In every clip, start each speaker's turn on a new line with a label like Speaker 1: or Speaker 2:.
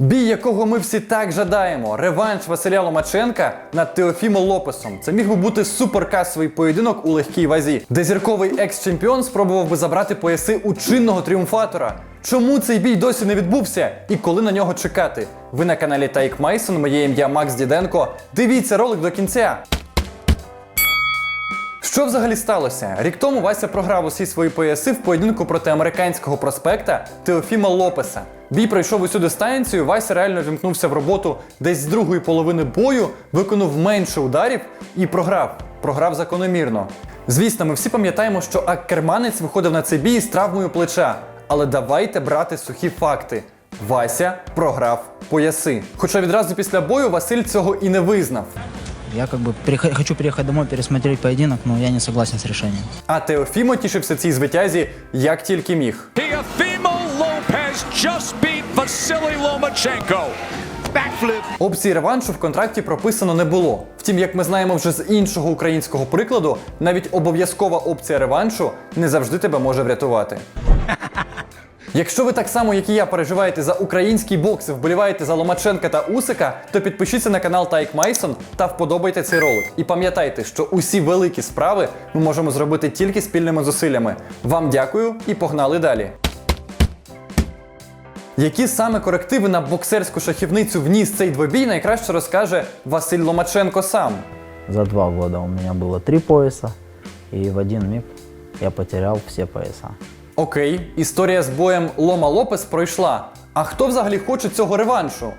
Speaker 1: Бій, якого ми всі так жадаємо. Реванш Василя Ломаченка над Теофімо Лопесом. Це міг би бути суперкасовий поєдинок у легкій вазі, де зірковий екс-чемпіон спробував би забрати пояси у чинного тріумфатора. Чому цей бій досі не відбувся і коли на нього чекати? Ви на каналі Тайк Майсон, моє ім'я Макс Діденко. Дивіться ролик до кінця. Що взагалі сталося? Рік тому Вася програв усі свої пояси в поєдинку проти американського проспекта Теофіма Лопеса. Бій пройшов усю дистанцію, Вася реально вімкнувся в роботу десь з другої половини бою, виконав менше ударів і програв. Програв закономірно. Звісно, ми всі пам'ятаємо, що Аккерманець виходив на цей бій з травмою плеча. Але давайте брати сухі факти. Вася програв пояси. Хоча відразу після бою Василь цього і не визнав.
Speaker 2: Я как бы перех- хочу приехать домой, пересмотреть поединок, но я не согласен с решением.
Speaker 1: А Теофімо тішився цій звитязі як тільки міг.
Speaker 3: Teofimo Lopez just beat Vasily Lomachenko. Backflip.
Speaker 1: Опції реваншу в контракті прописано не було. Втім, як ми знаємо вже з іншого українського прикладу, навіть обов'язкова опція реваншу не завжди тебе може врятувати. Якщо ви так само, як і я, переживаєте за український бокс і вболіваєте за Ломаченка та Усика, то підпишіться на канал Тайк Майсон та вподобайте цей ролик. І пам'ятайте, що усі великі справи ми можемо зробити тільки спільними зусиллями. Вам дякую і погнали далі. Які саме корективи на боксерську шахівницю вніс цей двобій, найкраще розкаже Василь Ломаченко сам.
Speaker 4: За два года у меня было три пояса, и в один миг я потерял все пояса.
Speaker 1: Окей, історія з боєм Лома Лопес пройшла. А хто взагалі хоче цього реваншу?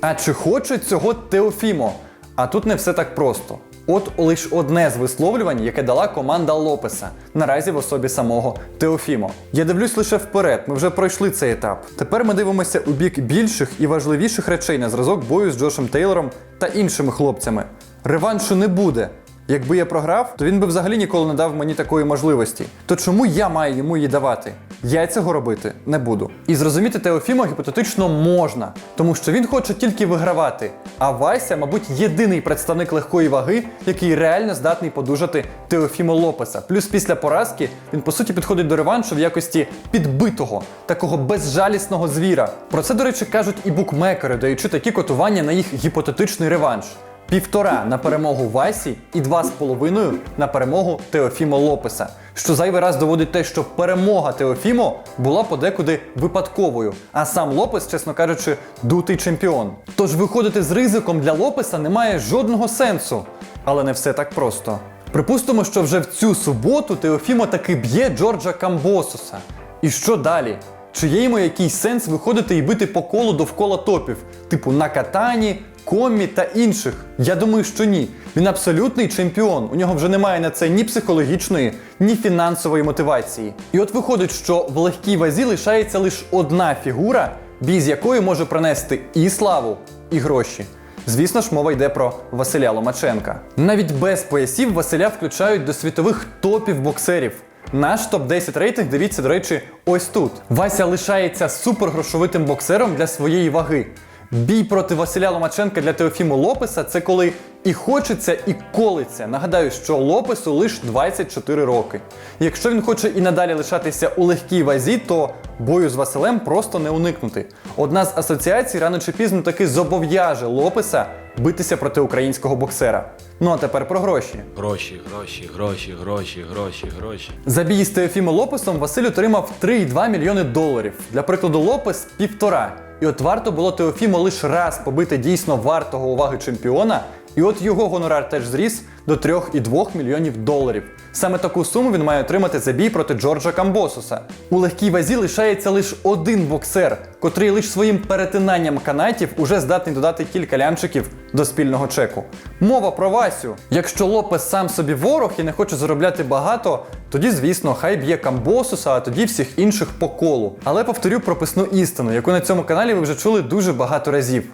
Speaker 1: А чи хоче цього Теофімо? А тут не все так просто. От лише одне з висловлювань, яке дала команда Лопеса, наразі в особі самого Теофімо. Я дивлюсь лише вперед, ми вже пройшли цей етап. Тепер ми дивимося у бік більших і важливіших речей на зразок бою з Джошем Тейлором та іншими хлопцями. Реваншу не буде. Якби я програв, то він би взагалі ніколи не дав мені такої можливості. То чому я маю йому її давати? Я цього робити не буду. І зрозуміти Теофіма гіпотетично можна, тому що він хоче тільки вигравати. А Вася, мабуть, єдиний представник легкої ваги, який реально здатний подужати Теофімо Лопеса. Плюс після поразки він по суті підходить до реваншу в якості підбитого, такого безжалісного звіра. Про це, до речі, кажуть і букмекери, даючи такі котування на їх гіпотетичний реванш. Півтора на перемогу Васі і два з половиною на перемогу Теофімо Лопеса. Що зайвий раз доводить те, що перемога Теофімо була подекуди випадковою, а сам Лопес, чесно кажучи, дутий чемпіон. Тож виходити з ризиком для Лопеса немає жодного сенсу. Але не все так просто. Припустимо, що вже в цю суботу Теофімо таки б'є Джорджа Камбосуса. І що далі? Чи є йому якийсь сенс виходити і бити по колу довкола топів, типу на катані, комі та інших? Я думаю, що ні. Він абсолютний чемпіон. У нього вже немає на це ні психологічної, ні фінансової мотивації. І от виходить, що в легкій вазі лишається лише одна фігура, бій з якою може принести і славу, і гроші. Звісно ж, мова йде про Василя Ломаченка. Навіть без поясів Василя включають до світових топів боксерів. Наш топ-10 рейтинг дивіться, до речі, ось тут. Вася лишається супергрошовитим боксером для своєї ваги. Бій проти Василя Ломаченка для Теофіму Лопеса це коли і хочеться, і колиться. Нагадаю, що Лопесу лише 24 роки. Якщо він хоче і надалі лишатися у легкій вазі, то бою з Василем просто не уникнути. Одна з асоціацій рано чи пізно таки зобов'яже Лопеса битися проти українського боксера. Ну а тепер про гроші.
Speaker 5: Гроші, гроші, гроші, гроші, гроші, гроші.
Speaker 1: За бій з Теофімо Лопесом Василь отримав 3,2 мільйони доларів. Для прикладу, Лопес півтора. І от варто було Теофімо лише раз побити дійсно вартого уваги чемпіона, і от його гонорар теж зріс до 3,2 мільйонів доларів. Саме таку суму він має отримати за бій проти Джорджа Камбосуса. У легкій вазі лишається лише один боксер, котрий лише своїм перетинанням канатів уже здатний додати кілька лямчиків до спільного чеку. Мова про Васю. Якщо Лопес сам собі ворог і не хоче заробляти багато, тоді, звісно, хай б'є Камбосуса, а тоді всіх інших по колу. Але повторю прописну істину, яку на цьому каналі ви вже чули дуже багато разів.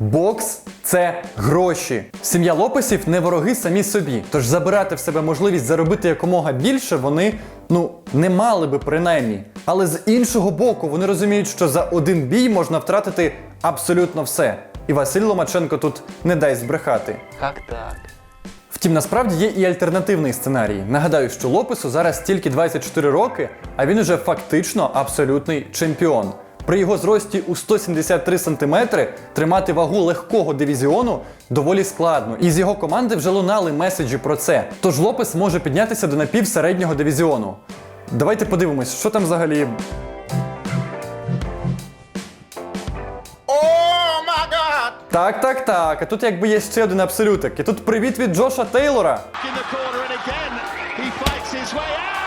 Speaker 1: Бокс це гроші. Сім'я Лопесів не вороги самі собі. Тож забирати в себе можливість заробити якомога більше вони ну не мали би принаймні. Але з іншого боку, вони розуміють, що за один бій можна втратити абсолютно все. І Василь Ломаченко тут не дасть збрехати.
Speaker 6: Как так?
Speaker 1: Втім, насправді є і альтернативний сценарій. Нагадаю, що Лопесу зараз тільки 24 роки, а він уже фактично абсолютний чемпіон. При його зрості у 173 см тримати вагу легкого дивізіону доволі складно, і з його команди вже лунали меседжі про це. Тож Лопес може піднятися до напівсереднього дивізіону. Давайте подивимось, що там взагалі. Так, так, так. А тут якби є ще один абсолютик. І тут привіт від Джоша Тейлора.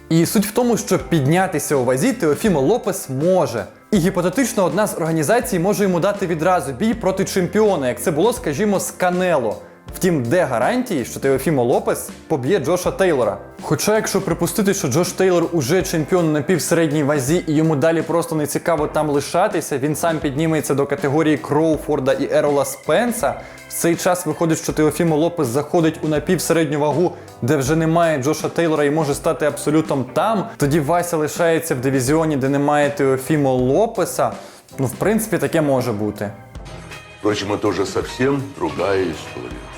Speaker 1: І суть в тому, що піднятися у вазі Теофімо Лопес може. І гіпотетично одна з організацій може йому дати відразу бій проти чемпіона, як це було, скажімо, з Канело. Втім, де гарантії, що Теофімо Лопес поб'є Джоша Тейлора? Хоча, якщо припустити, що Джош Тейлор уже чемпіон на півсередній вазі і йому далі просто не цікаво там лишатися, він сам підніметься до категорії Кроуфорда і Ерола Спенса. В цей час виходить, що Теофімо Лопес заходить у напівсередню вагу, де вже немає Джоша Тейлора і може стати абсолютом там. Тоді Вася лишається в дивізіоні, де немає Теофімо Лопеса. Ну, в принципі, таке може бути.
Speaker 7: Впрочем, это уже совсем другая история.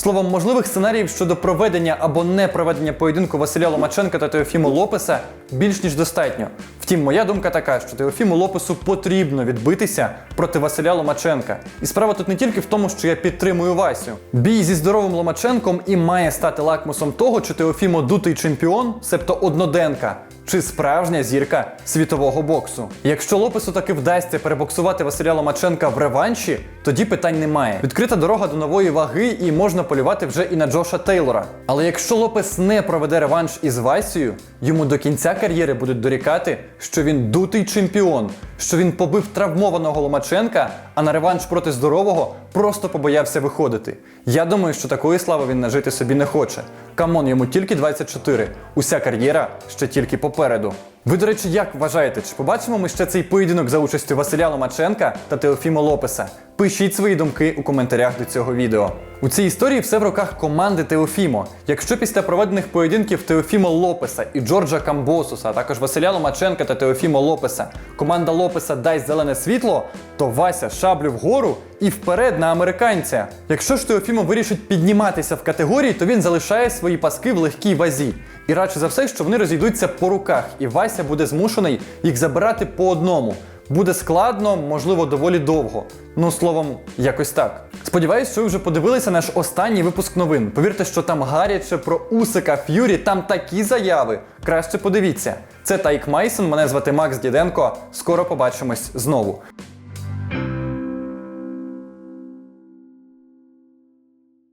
Speaker 1: Словом, можливих сценаріїв щодо проведення або не проведення поєдинку Василя Ломаченка та Теофіму Лопеса більш ніж достатньо. Втім, моя думка така, що Теофіму Лопесу потрібно відбитися проти Василя Ломаченка. І справа тут не тільки в тому, що я підтримую Васю. Бій зі здоровим Ломаченком і має стати лакмусом того, чи Теофімо дутий чемпіон, себто одноденка. Чи справжня зірка світового боксу? Якщо Лопесу таки вдасться перебоксувати Василя Ломаченка в реванші, тоді питань немає. Відкрита дорога до нової ваги і можна полювати вже і на Джоша Тейлора. Але якщо Лопес не проведе реванш із Васією, йому до кінця кар'єри будуть дорікати, що він дутий чемпіон, що він побив травмованого Ломаченка, а на реванш проти здорового просто побоявся виходити. Я думаю, що такої слави він нажити собі не хоче. Камон, йому тільки 24. Уся кар'єра ще тільки попереду. Ви, до речі, як вважаєте, чи побачимо ми ще цей поєдинок за участю Василя Ломаченка та Теофімо Лопеса? Пишіть свої думки у коментарях до цього відео. У цій історії все в руках команди Теофімо. Якщо після проведених поєдинків Теофімо Лопеса і Джорджа Камбосуса, а також Василя Ломаченка та Теофімо Лопеса, команда Лопеса дасть зелене світло, то Вася шаблю вгору і вперед на американця. Якщо ж Теофімо вирішить підніматися в категорії, то він залишає свої паски в легкій вазі. І радше за все, що вони розійдуться по руках, і Вася буде змушений їх забирати по одному. Буде складно, можливо, доволі довго. Ну, словом, якось так. Сподіваюсь, що ви вже подивилися наш останній випуск новин. Повірте, що там гаряче про Усика Ф'юрі, там такі заяви. Краще подивіться. Це Тайк Майсон, мене звати Макс Діденко. Скоро побачимось знову.